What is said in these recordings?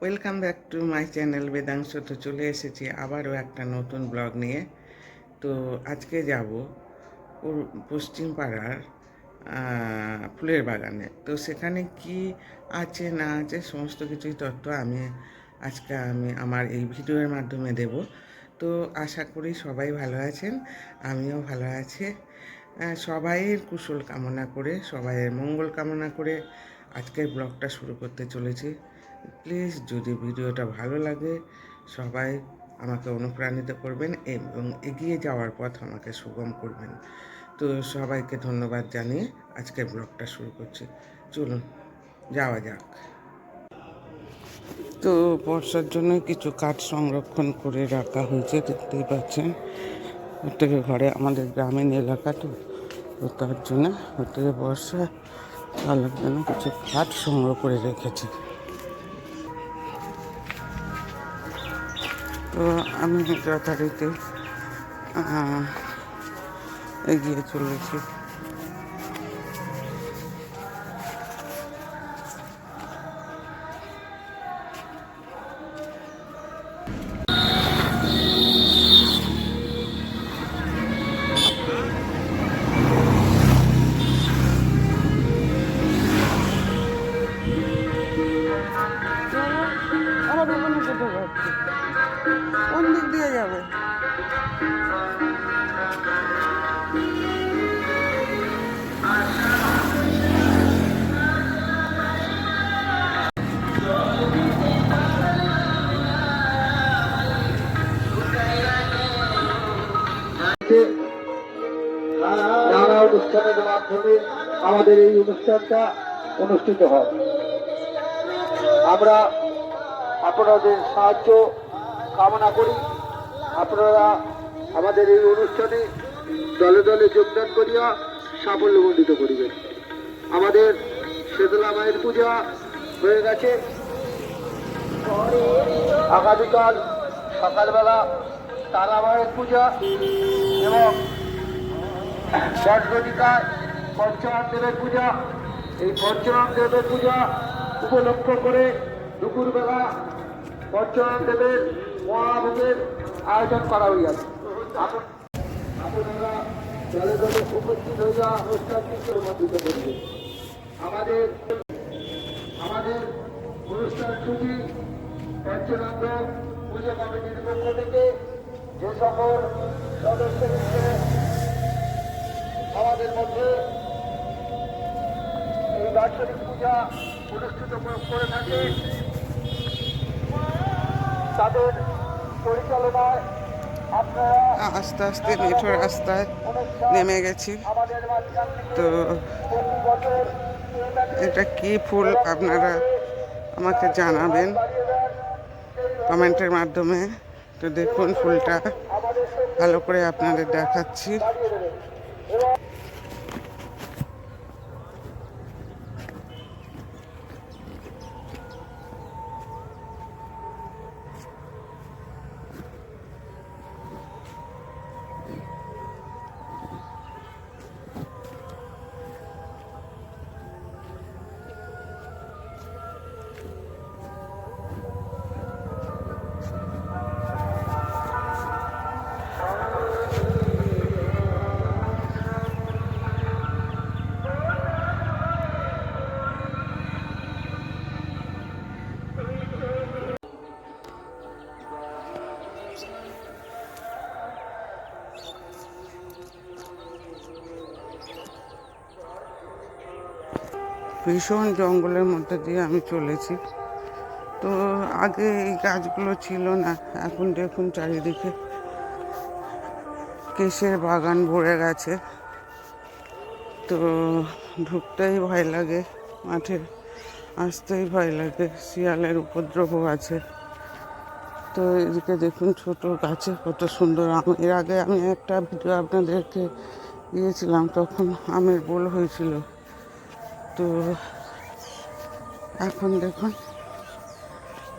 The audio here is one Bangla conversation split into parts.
Welcome back to my channel Vedansh তো চলে এসেছি আবারও একটা নতুন ব্লগ নিয়ে। তো আজকে যাব পশ্চিম পাড়ার ফুলের বাগানে। তো সেখানে কি আছে, না আছে, সমস্ত কিছুই তথ্য আমি আজকে আমি আমার এই ভিডিওর মাধ্যমে দেব। তো আশা করি সবাই ভালো আছেন, আমিও ভালো আছি। সবাইয়ের কুশল কামনা করে, সবাইয়ের মঙ্গল কামনা করে আজকের ব্লগটা শুরু করতে চলেছি। প্লিজ যদি ভিডিওটা ভালো লাগে, সবাই আমাকে অনুপ্রাণিত করবেন এবং এগিয়ে যাওয়ার পথ আমাকে সুগম করবেন। তো সবাইকে ধন্যবাদ জানিয়ে আজকের ব্লগটা শুরু করছি। চলুন, যাওয়া যাক। তো বর্ষার জন্য কিছু কাঠ সংরক্ষণ করে রাখা হয়েছে, দেখতেই পাচ্ছেন। প্রত্যেকের ঘরে আমাদের গ্রামীণ এলাকা তো তার জন্য প্রত্যেকে বর্ষা চালার জন্য কিছু কাঠ সংগ্রহ করে রেখেছি। তো আমি যথারীতি এগিয়ে চলেছি। অনুষ্ঠানটা অনুষ্ঠিত হয়। আমরা আপনাদের সাহায্য কামনা করি। আপনারা আমাদের এই অনুষ্ঠানে দলে দলে যোগদান করিয়া সাফল্যমণ্ডিত করিবেন। আমাদের শীতলা মায়ের পূজা হয়ে গেছে। আগামীকাল সকালবেলা তারা মায়ের পূজা এবং বটগটিকায় পঞ্চরাম দেবের পূজা এই পঞ্চরাম দেবের পূজা উপলক্ষ করে দুপুরবেলা পঞ্চরাম দেবের মহাভোগের আয়োজন করা হইয়াছে। উপস্থিত হইয়া আমাদের আমাদের অনুষ্ঠান থেকে আমাদের মধ্যে বাৎসরিক পূজা অনুষ্ঠিত করে- থাকে। তাদের পরিচালনায় আস্তে আস্তে মেঠো রাস্তায় নেমে গেছি। তো এটা কি ফুল আপনারা আমাকে জানাবেন কমেন্টের মাধ্যমে? তো দেখুন ফুলটা। ভালো করে আপনাদের দেখাচ্ছি। ভীষণ জঙ্গলের মধ্যে দিয়ে আমি চলেছি। তো আগে এই গাছগুলো ছিল না, এখন দেখুন চারিদিকে কেশের বাগান ভরে গেছে। তো ঢুকতেই ভয় লাগে, মাঠে আসতেই ভয় লাগে, শিয়ালের উপদ্রব আছে। তো এদিকে দেখুন ছোট গাছে কত সুন্দর আম। এর আগে আমি একটা ভিডিও আপনাদেরকে দিয়েছিলাম, তখন আমের বোল হয়েছিল। তো এখন দেখুন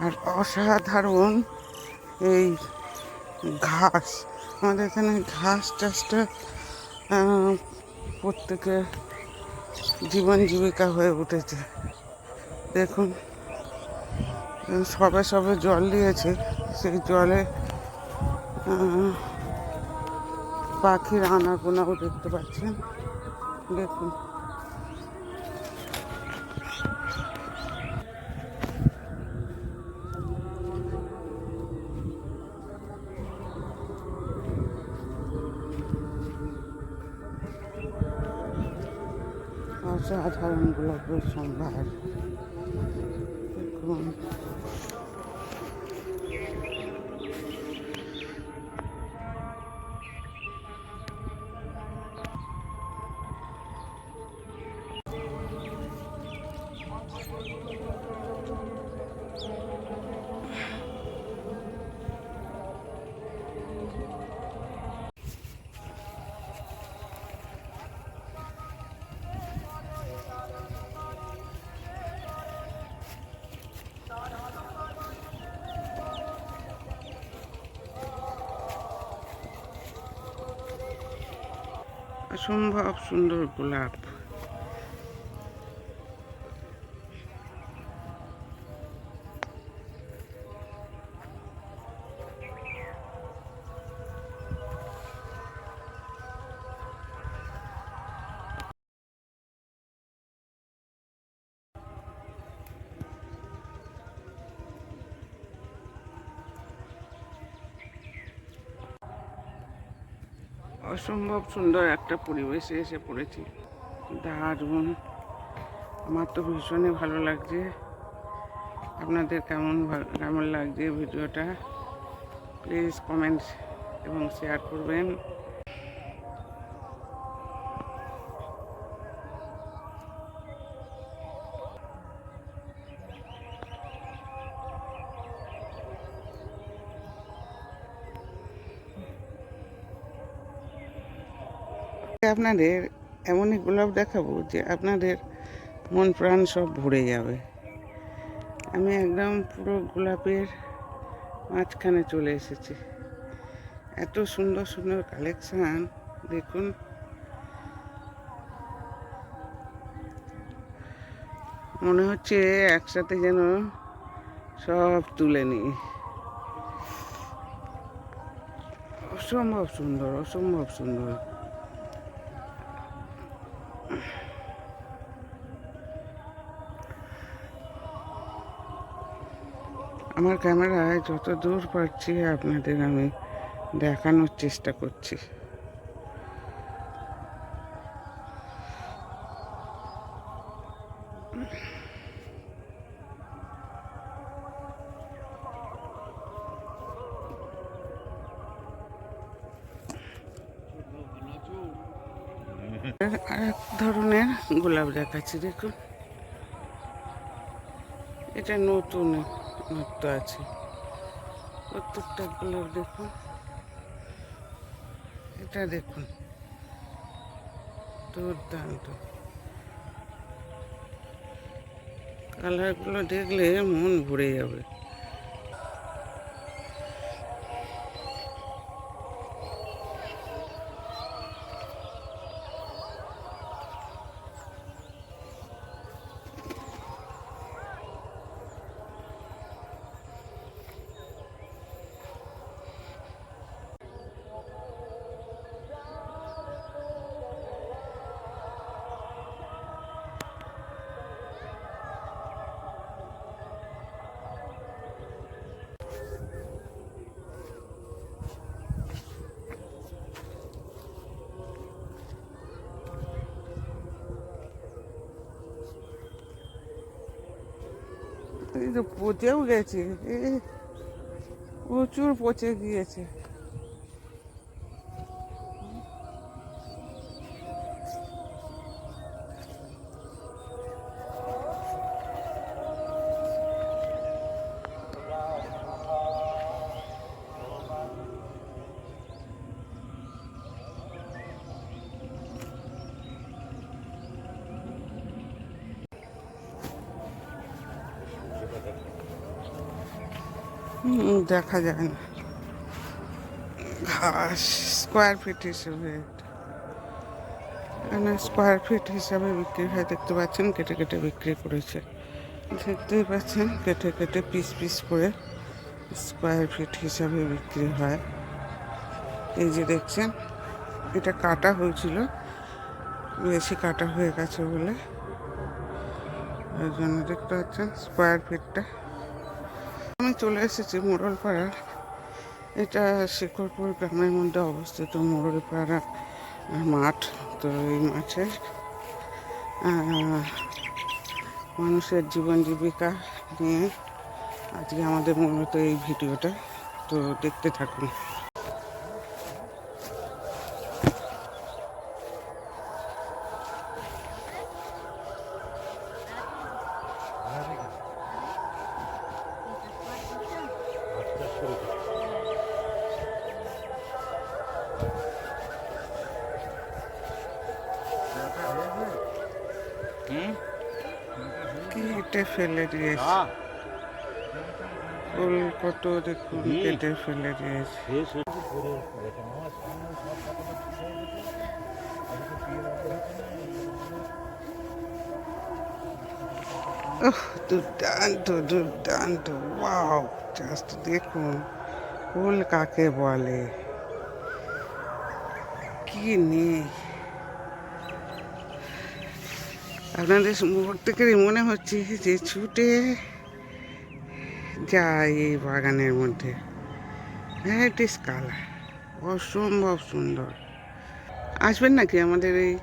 আর অসাধারণ এই ঘাস। আমাদের এখানে ঘাস আহ, প্রত্যেকের জীবন জীবিকা হয়ে উঠেছে। দেখুন সবে সবে জল দিয়েছে সেই জলে পাখির আনাগোনাও দেখতে পাচ্ছেন। দেখুন। অসাধারণ গোলাপের সম্ভার অসম্ভব সুন্দর গোলাপ। অসম্ভব সুন্দর একটা পরিবেশে এসে পড়েছি। দারুণ। আমার তো ভীষণই ভালো লাগছে। আপনাদের কেমন কেমন লাগছে ভিডিওটা? প্লিজ কমেন্ট এবং শেয়ার করবেন। আপনাদের এমনই গোলাপ দেখাবো যে আপনাদের মন প্রাণ সব ভরে যাবে। আমি একদম পুরো গোলাপের মাঝখানে চলে এসেছি। এত সুন্দর সুন্দর কালেকশান, দেখুন। মনে হচ্ছে একসাথে যেন সব তুলে নিই। অসম্ভব সুন্দর অসম্ভব সুন্দর। আমার ক্যামেরায় যত দূর পারছি আপনাদের আমি দেখানোর চেষ্টা করছি। আর এক ধরনের গোলাপ দেখাচ্ছি, দেখুন। এটা নতুন নৃত্য আছে। প্রত্যেকটা গোলাপ দেখুন। এটা দেখুন। দুর্দান্ত। কালারগুলো দেখলে মন ভরে যাবে। এই তো পচেও গেছে প্রচুর পচে গিয়েছে। দেখা যায় না। ঘাস স্কোয়ার ফিট হিসেবে। এখানে স্কোয়ার ফিট হিসাবে বিক্রি হয়? দেখতে পাচ্ছেন কেটে কেটে বিক্রি করেছে। দেখতেই পাচ্ছেন কেটে কেটে পিস পিস করে স্কোয়ার ফিট হিসাবে বিক্রি হয়। এই যে দেখছেন, এটা কাটা হয়েছিল। বেশি কাটা হয়ে গেছে বলে। ওই জন্য দেখতে পাচ্ছেন স্কোয়ার ফিটটা আমি চলে এসেছি মোড়লপাড়া। এটা শিকরপুর গ্রামের মধ্যে অবস্থিত মোড়লপাড়া মাঠ, তো এই মাঠে মানুষের জীবন জীবিকা নিয়ে আজকে আমাদের মূলত এই ভিডিওটা। তো দেখতে থাকুন। কেটে ফেলে দিয়েছে। ফুল কত দেখুন কেটে ফেলে দিয়েছে। দুর্দান্ত দুর্দান্ত। ওয়াও জাস্ট দেখুন ফুল কাকে বলে? কি নেই। আপনাদের থেকে মনে হচ্ছে যে ছুটে যায় এই বাগানের মধ্যে। ভ্যারাইটিস কালার অসম্ভব সুন্দর। আসবেন নাকি আমাদের এই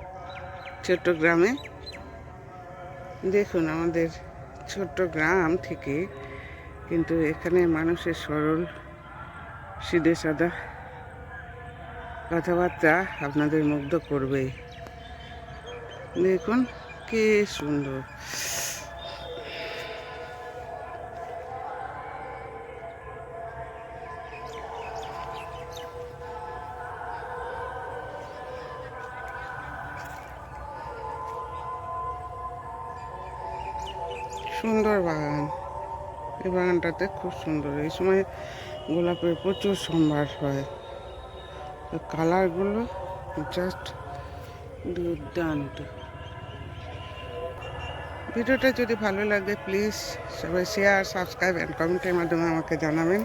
ছোট্ট গ্রামে? দেখুন, আমাদের ছোট্ট গ্রাম থেকে কিন্তু এখানে মানুষের সরল, সিধে সাদা কথাবার্তা আপনাদের মুগ্ধ করবেই। দেখুন। কি সুন্দর। সুন্দর বাগান। এই বাগানটাতে খুব সুন্দর। এই সময় গোলাপের প্রচুর সম্ভার হয়। কালারগুলো জাস্ট দুর্দান্ত। ভিডিওটা যদি ভালো লাগে প্লিজ সবাই শেয়ার সাবস্ক্রাইব অ্যান্ড কমেন্টের মাধ্যমে আমাকে জানাবেন।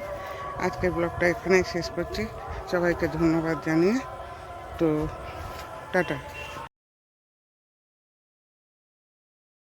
আজকের ব্লগটা এখানেই শেষ করছি। সবাইকে ধন্যবাদ জানিয়ে। তো, টাটা।